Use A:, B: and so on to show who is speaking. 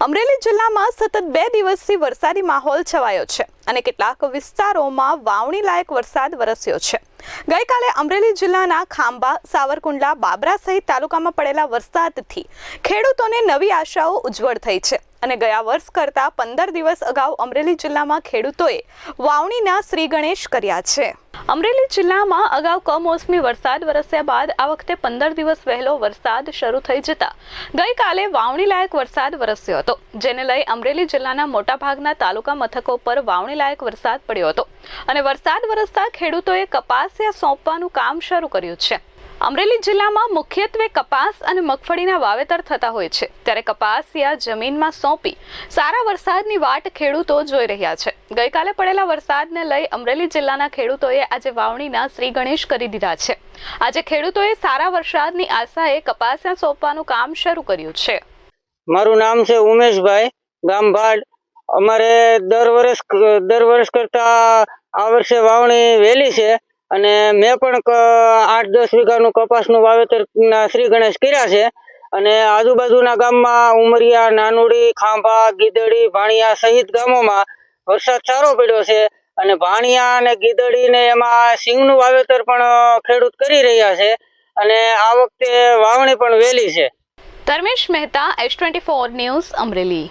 A: અમરેલી જિલ્લામાં સતત બે દિવસથી વરસાદી માહોલ છવાયો છે અને કેટલાક વિસ્તારોમાં વાવણી લાયક વરસાદ વરસ્યો છે. ગઈકાલે અમરેલી જિલ્લાના ખાંભા, સાવરકુંડલા, બાબરા સહિત તાલુકામાં પડેલા વરસાદથી ખેડૂતોને નવી આશાઓ ઉજ્જવળ થઈ છે અને ગયા વર્ષ કરતાં પંદર દિવસ અગાઉ અમરેલી જિલ્લામાં ખેડૂતોએ વાવણીના શ્રી ગણેશ કર્યા છે. અમરેલી જિલ્લામાં અગાઉ કમોસમી વરસાદ વરસ્યા બાદ આ વખતે પંદર દિવસ વહેલો વરસાદ શરૂ થઈ જતા ગઈકાલે વાવણી લાયક વરસાદ વરસ્યો હતો, જેને લઈ અમરેલી જિલ્લાના મોટાભાગના તાલુકા મથકો પર વાવણી લાયક વરસાદ પડ્યો હતો. અને વરસાદ વરસતા ખેડૂતોએ કપાસ સોંપવાનું કામ શરૂ કર્યું છે. અમરેલી જિલ્લામાં મુખ્યત્વે કપાસ અને મગફળીના વાવેતર થતા હોય છે. ત્યારે કપાસિયા જમીનમાં સોંપી સારા વરસાદની વાટ ખેડૂતો જોઈ રહ્યા છે. ગઈકાલે પડેલા વરસાદને લઈ અમરેલી જિલ્લાના ખેડૂતોએ આજે વાવણીના શ્રી ગણેશ કરી દીધા છે. આજે ખેડૂતોએ સારા વરસાદની આશાએ કપાસિયા સોંપવાનું કામ શરૂ કર્યું છે.
B: મારું નામ છે ઉમેશભાઈ ગામ ભાડ અમારે દર વર્ષ દર વર્ષ કરતા આ વર્ષે વાવણી વહેલી છે. અને મેં પણ આઠ દસ વીઘાનું કપાસનું વાવેતર શ્રી ગણેશ કર્યા છે. અને આજુબાજુના ગામમાં ઉમરિયા, નાનુડી, ખાંભા, ગીદડી, ભાણિયા સહિત ગામોમાં વરસાદ સારો પડ્યો છે અને ભાણિયા અને ગીદડી ને એમાં સિંગનું વાવેતર પણ ખેડૂત કરી રહ્યા છે અને આ વખતે વાવણી પણ વહેલી છે.
A: Dharmesh Mehta S twenty four news Amreli.